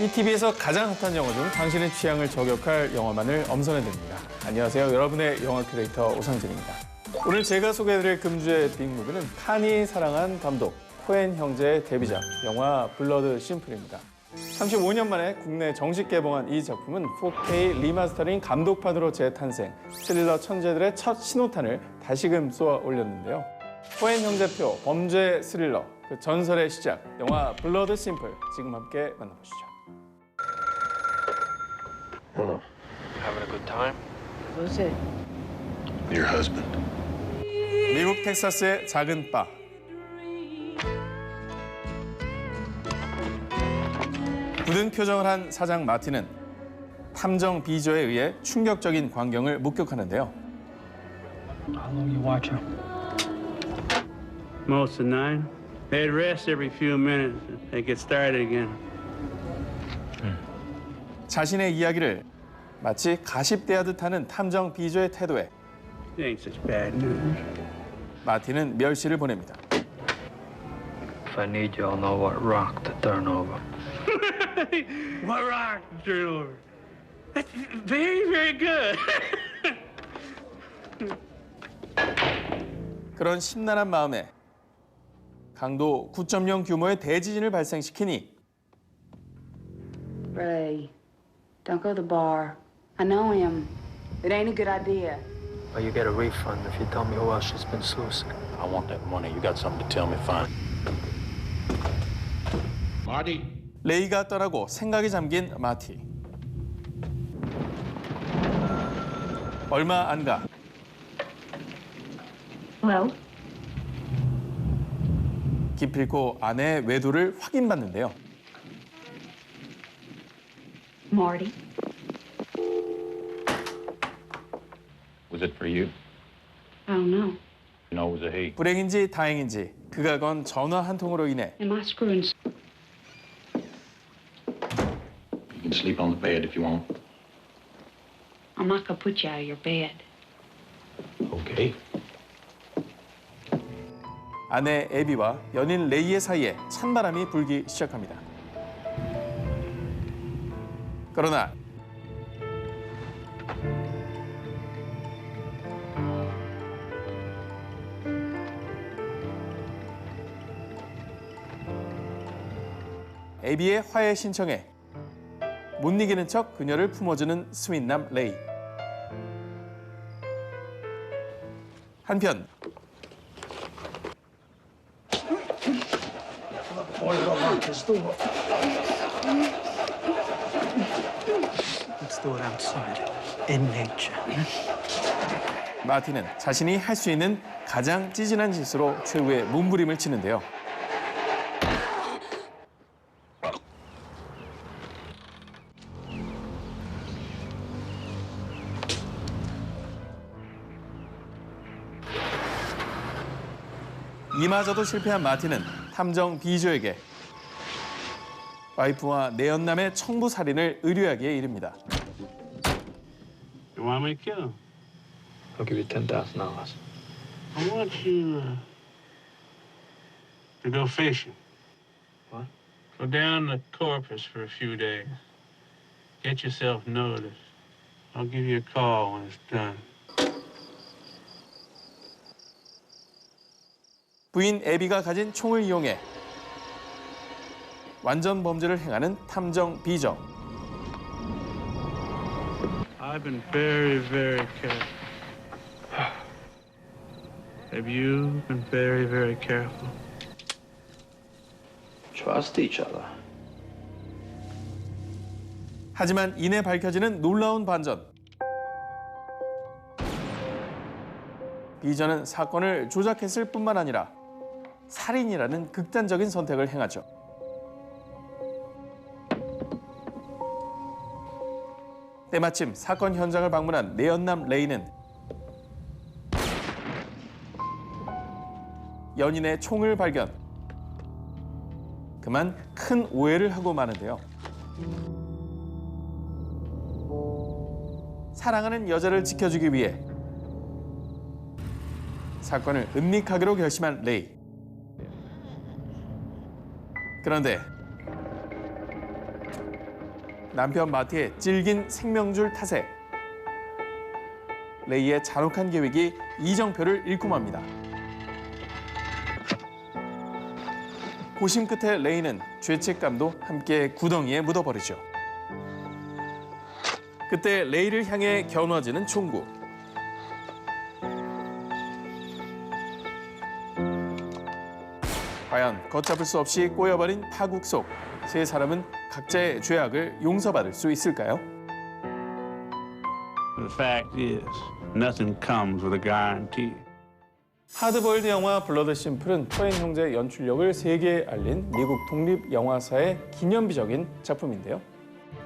이 TV에서 가장 핫한 영화 중 당신의 취향을 저격할 영화만을 엄선해드립니다. 안녕하세요. 여러분의 영화 큐레이터 오상진입니다. 오늘 제가 소개해드릴 금주의 빅무비는 칸이 사랑한 감독 코엔 형제의 데뷔작 영화 블러드 심플입니다. 35년 만에 국내 정식 개봉한 이 작품은 4K 리마스터링 감독판으로 재탄생, 스릴러 천재들의 첫 신호탄을 다시금 쏘아 올렸는데요. 코엔 형제표 범죄 스릴러 그 전설의 시작 영화 블러드 심플 지금 함께 만나보시죠. Hello. Having a good time? Who's it? Your husband. 미국 텍사스의 작은 바. 굳은 표정을 한 사장 마틴은 탐정 비저에 의해 충격적인 광경을 목격하는데요. How long you watch her? Most of nine. They'd rest every few minutes and get started again. 자신의 이야기를 마치 가십대하듯 하는 탐정 비저의 태도에 It ain't such bad news. 마틴은 멸시를 보냅니다. If I need you, I'll know what rock to turn over. What rock to turn over? That's very, very good. 그런 심란한 마음에 강도 9.0 규모의 대지진을 발생시키니 Ray, don't go to the bar. I know him. It ain't a good idea. Well, you get a refund if you tell me who else she's been sluicing. I want that money. You got something to tell me? Fine. Marty? 레이가 떠나고 생각이 잠긴 마티. 얼마 안가 Well, 기필코 아내의 외도를 확인받는데요. Marty. Was it for you? I don't know. You know, it was a he. 불행인지 다행인지 그가 건 전화 한 통으로 인해 Am I screwing? s- You can sleep on the bed if you want. I'm not gonna put you out of your bed. Okay. 아내 에비와 연인 레이의 사이에 찬바람이 불기 시작합니다. 그러나 에비의 화해 신청에 못 이기는 척 그녀를 품어주는 스윗남 레이. 한편. 마틴은 자신이 할 수 있는 가장 찌질한 짓으로 최후의 몸부림을 치는데요. 이마저도 실패한 마틴은 탐정 비조에게 와이프와 내연남의 청부 살인을 의뢰하기에 이릅니다. You want me to kill him? I'll give you ten thousand dollars. I want you uh, to go fishing. What? Go down the Corpus for a few days. Get yourself noticed. I'll give you a call when it's done. 부인 에비가 가진 총을 이용해 완전 범죄를 행하는 탐정 비정. I've been very, very careful. Have you been very, very careful? Trust each other. 하지만 이내 밝혀지는 놀라운 반전. 비전은 사건을 조작했을 뿐만 아니라 살인이라는 극단적인 선택을 행하죠. 때마침 사건 현장을 방문한 내연남 레이는 연인의 총을 발견. 그만 큰 오해를 하고 마는데요. 사랑하는 여자를 지켜주기 위해 사건을 은닉하기로 결심한 레이. 그런데 남편 마티의 질긴 생명줄 탓에 레이의 잔혹한 계획이 이정표를 잃고 맙니다. 고심 끝에 레이는 죄책감도 함께 구덩이에 묻어버리죠. 그때 레이를 향해 겨누어지는 총구. 과연 걷잡을 수 없이 꼬여버린 파국 속 세 사람은 각자의 죄악을 용서받을 수 있을까요? The fact is, nothing comes with a guarantee. 하드보일드 영화 블러드 심플은 코엔 형제의 연출력을 세계에 알린 미국 독립 영화사의 기념비적인 작품인데요.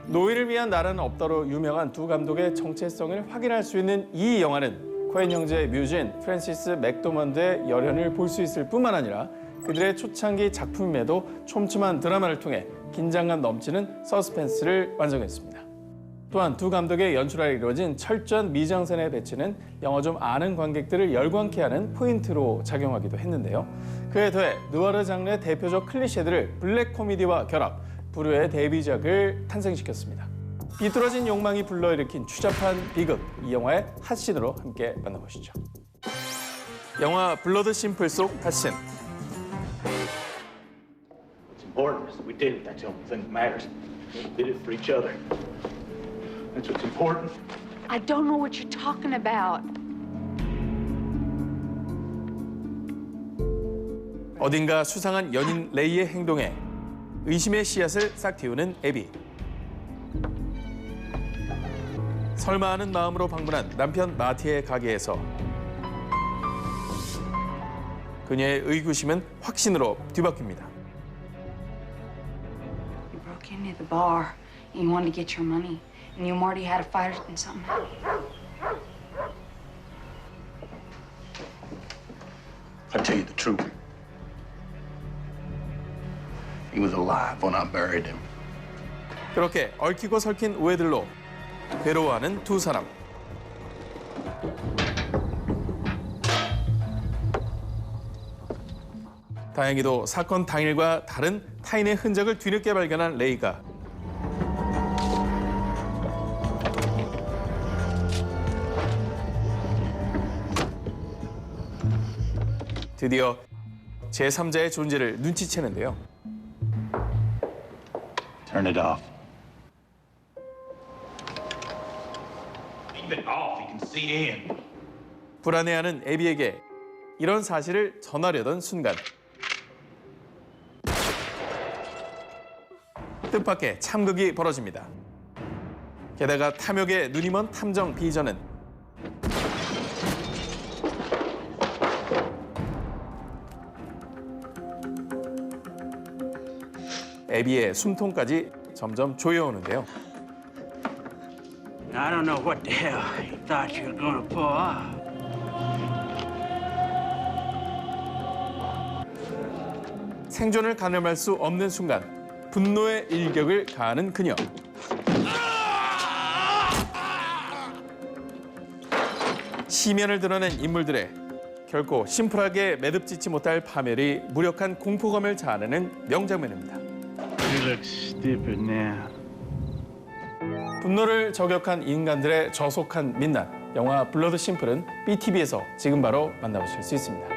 노예를 위한 나라는 없다로 유명한 두 감독의 정체성을 확인할 수 있는 이 영화는 코엔 형제의 뮤지인 프랜시스 맥도먼드의 열연을 볼 수 있을 뿐만 아니라 그들의 초창기 작품임에도 촘촘한 드라마를 통해 긴장감 넘치는 서스펜스를 완성했습니다. 또한 두 감독의 연출하에 이루어진 철저한 미장센의 배치는 영화 좀 아는 관객들을 열광케 하는 포인트로 작용하기도 했는데요. 그에 더해 누아르 장르의 대표적 클리셰들을 블랙 코미디와 결합, 불후의 데뷔작을 탄생시켰습니다. 비뚤어진 욕망이 불러일으킨 추잡한 비극, 이 영화의 핫신으로 함께 만나보시죠. 영화 블러드 심플 속 핫신, did it. That's the only thing that matters. We did it for each other. That's what's important. I don't know what you're talking about. 어딘가 수상한 연인 레이의 행동에 의심의 씨앗을 싹 틔우는 애비. 설마 하는 마음으로 방문한 남편 마티의 가게에서 그녀의 의구심은 확신으로 뒤바뀝니다. Broke into the bar and you wanted to get your money, and you and Marty had a fight and something. I'll tell you the truth. He was alive when I buried him. 그렇게 얽히고 설킨 오해들로 괴로워하는 두 사람. 다행히도 사건 당일과 다른 타인의 흔적을 뒤늦게 발견한 레이가 드디어 제3자의 존재를 눈치채는데요. Turn it off. Leave it off. He can see in. 불안해하는 애비에게 이런 사실을 전하려던 순간 뜻밖의 참극이 벌어집니다. 게다가 탐욕에 눈이 먼 탐정 비전은 애비의 숨통까지 점점 조여오는데요. I don't know what the hell you thought you were gonna pull off. 생존을 가늠할 수 없는 순간 분노의 일격을 가하는 그녀. 시면을 드러낸 인물들의 결코 심플하게 매듭짓지 못할 파멸이 무력한 공포감을 자아내는 명장면입니다. 분노를 저격한 인간들의 저속한 민낯. 영화 블러드 심플은 BTV에서 지금 바로 만나보실 수 있습니다.